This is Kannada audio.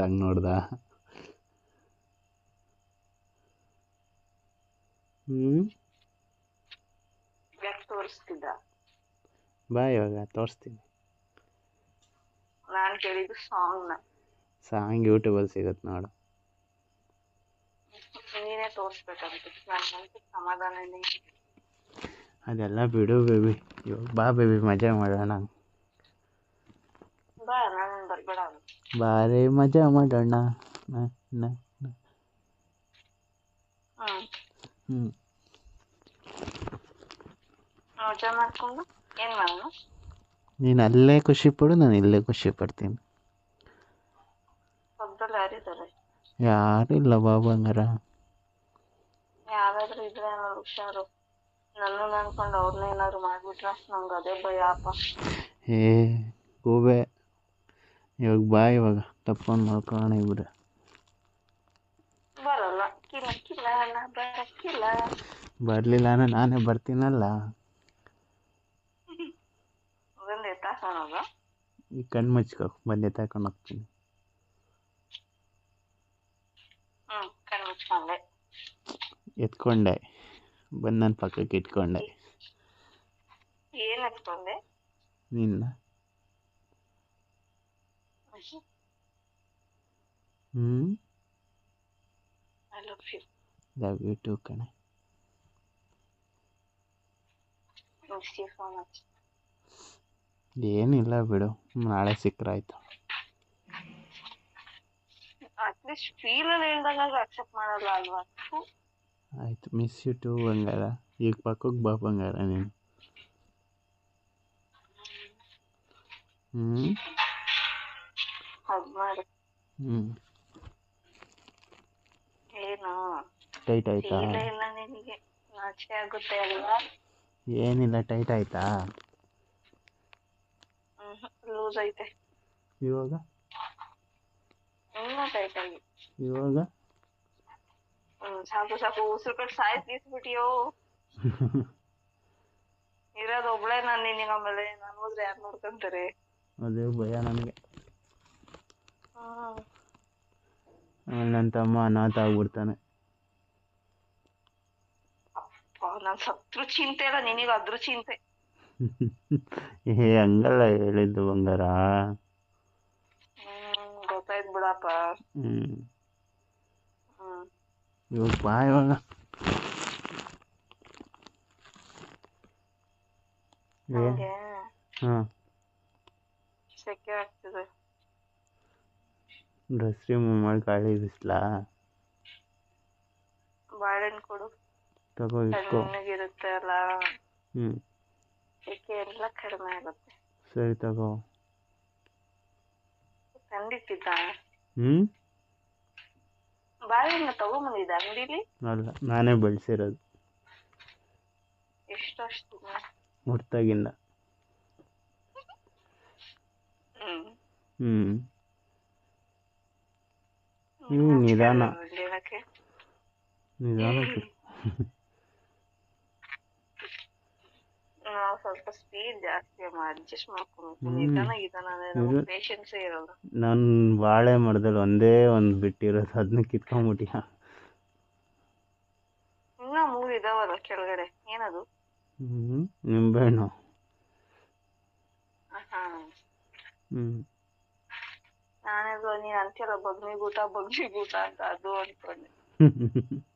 ಸಾಂಗ್ ನೋಡ್ದ. ಹ್ಞೂ ಯಾಕೆ ತೋರಿಸ್ತಿದ್ದ. ಬಾ ಇವಾಗ ತೋರಿಸ್ತೀನಿ. ನಾನು ಕೇಳಿದ್ದು ಸಾಂಗ್ನ ಸಾಂಗ್ ಯೂಟ್ಯೂಬಲ್ಲಿ ಸಿಗುತ್ತೆ ನೋಡು. ನೀನೇ ತೋರಿಸ್ಬೇಕಂತ. ನನ್ಗಂತೂ ಸಮಾಧಾನನೇ. ಇಲ್ಲ. ಅದೆಲ್ಲ ಬಿಡು ಬೇಬಿ ಇವಾಗ ಬಾ ಬೇಬಿ ಮಜಾ ಮಾಡೋಣ. ಬರ್ಬೇಡ. ಬಾರೆ ಮಜಾ ಮಾಡೋಣ. ನ ನ ನ. ಹ್ಮ್. ಹ್ಞೂ ಮಜಾ ಮಾಡ್ಕೊಂಡು ಏನ್ ಮಾಡೋಣ? ನೀನು ಅಲ್ಲೇ ಖುಷಿ ಪಡು ನಾನು ಇಲ್ಲೇ ಖುಷಿ ಪಡ್ತೀನಿ. ಪಕ್ಕದಲ್ಲಿ ಯಾರಿದ್ದಾರೆ ಯಾರು ಇಲ್ಲ ಬಾಬು ಹಂಗಾರ. ಯಾರಾದ್ರೂ ಇದ್ರೆ ಅನ್ನೋ ಹುಷಾರು. ನನ್ನ ಅನ್ಕೊಂಡು ಅವ್ರನ್ನ ಏನಾದ್ರು ಮಾಡ್ಬಿಟ್ರ ನಂಗೆ ಅದೇ ಭಯ ಅಪ್ಪ. ಏ ಗೂಬೆ. ಇವಾಗ ಬಾ ಇವಾಗ ತಪ್ಪೊಂದು ಮಾಡ್ಕೊಳ್ಳೋಣ ಬರಕ್ಕಿಲ್ಲ ಬರಲಿಲ್ಲ ಅಂದ್ರೆ ನಾನೇ ಬರ್ತೀನಲ್ಲ. ಈ ಕಣ್ಣು ಮುಚ್ಕೋ ಬಂದೆ ತಕೊಂಡು ಹೋಗ್ತೀನಿ. ಎತ್ಕೊಂಡೆ ಬಂದು ನನ್ನ ಪಕ್ಕಕ್ಕೆ ಇಟ್ಕೊಂಡೆ. ನಿನ್ನ. ಹ್ಞೂ I love you love you too ಕಣೆ. ಮಿಸ್ ಯು ಸೋ ಮಚ್ ಏನಿಲ್ಲ ಬಿಡು ನಾಳೆ ಸಿಕ್ಕರಾಯ್ತು ಅಟ್ಲೀಸ್ಟ್ ಫೀಲ್ ಅಲ್ಲಿ ಹೇಳ್ದಾಗ ಅಕ್ಸೆಪ್ಟ್ ಮಾಡಲ್ಲ ಅಲ್ವಾ? ಆಯ್ತು ಮಿಸ್ ಯು ಟು ಬಂಗಾರ. ಈಗ ಪಕ್ಕಕ್ಕೆ ಬಾ ಬಂಗಾರ ನೀನು. ಹ್ಞೂ ಹ್ಞೂ ಏನು ಟೈಟ್ ಆಯ್ತಾ? ಇಲ್ಲ ಇಲ್ಲ ನಿನಗೆ. ನಾಚಿಕೆ ಆಗುತ್ತೆ ಅಲ್ವಾ? ಏನಿಲ್ಲ ಟೈಟ್ ಆಯ್ತಾ? ಲೂಸ್ ಐತೆ. ಇವಾಗ? ಇನ್ನೂ ಟೈಟ್ ಆಗಿ. ಇವಾಗ? ಹ್ಮ್ ಸಾಕು ಸಾಕು ಉಸಿರು ಕಟ್ ಸಾಯ್ಸ್ ತೀಸ್ಬಿಟ್ಟಿಯೋ ಇರೋದು ಒಬ್ಳೆ ನಾನು ನಿನಗೆ ಆಮೇಲೆ. ನಾನು ಹೋದ್ರೆ ಯಾರು ನೋಡ್ಕೊಂತಾರೆ? ಅದೇ ಭಯ ನನಗೆ ಹ್ಮ್ ಆಮೇಲೆ ನನ್ನ ತಮ್ಮ ಅನಾಥ ಆಗ್ಬಿಡ್ತಾನೆ. ನನ್ ಸತ್ರು ಚಿಂತೆ ಇಲ್ಲ ನಿನಗೆ ಅದ್ರ ಚಿಂತೆ. ಏ ಹಂಗಲ್ಲ ಹೇಳಿದ್ದು ಬಂಗಾರ. ಗೊತ್ತಾಯ್ತು ಬಿಡಪ್ಪ. ಹ್ಮ್. ಇವಾಗ ಬಾ ಇವಾಗ. ಹಾಂ. ಸೆಕೆ ಆಗ್ತಿದೆ. ಡ್ರೆಸ್ ರಿಮೂವ್ ಮಾಡಿ ಗಾಳಿ ಬಿಸ್ಲಾ? ಬಾಳೆಹಣ್ಣು ಕೊಡು. ತಗೋ ಇಟ್ಕೋ ತಣ್ಣಗಿರುತ್ತೆ ಅಲ್ಲ? ಹ್ಞೂ ಅದಕ್ಕೆ ಎಲ್ಲ ಕಡಿಮೆ ಆಗುತ್ತೆ? ಸರಿ ತಗೋ. ತಂದಿಟ್ಟಿದ್ದ? ಹ್ಞೂ ಬಾಳೆಹಣ್ಣು ತಗೊಂಬಂದಿದ್ದ ಅಂಗಡಿಲಿ? ಅಲ್ಲ ನಾನೇ ಬೆಳೆಸಿರೋದು. ಎಷ್ಟು ಅಷ್ಟು ಹೊರ್ತಾಗಿಂದ. ಹ್ಮ್. ಹ್ಞೂ ನೀವು ನಿಧಾನ ನಿಧಾನಕ್ಕೆ ನಾವು ಸ್ವಲ್ಪ ಸ್ಪೀಡ್ ಜಾಸ್ತಿ ಅಡ್ಜಸ್ಟ್ ಹ್ಮ್. ನಿಧಾನ ನಿಧಾನ ಪೇಷನ್ಸೇ ಇರಲ್ಲ ನಾನು ಬಾಳೆ ಮರದಲ್ಲಿ ಒಂದೇ ಒಂದು ಬಿಟ್ಟಿರೋದು ಅದನ್ನ ಕಿತ್ಕೊಂಡ್ಬಿಟ್ಟಿಯ ಇನ್ನ ಮೂರು ಇದಾವಲ್ಲ ಕೆಳಗಡೆ ಏನದು ನಿಂಬೆಹಣ್ಣು ಹಾ ಹ್ಞೂ ನಾನೇದು ಗೂಟ ಬಗ್ನಿ ಗೂಟ ಅಂತ ಅದು ಅನ್ಕೊಂಡೆ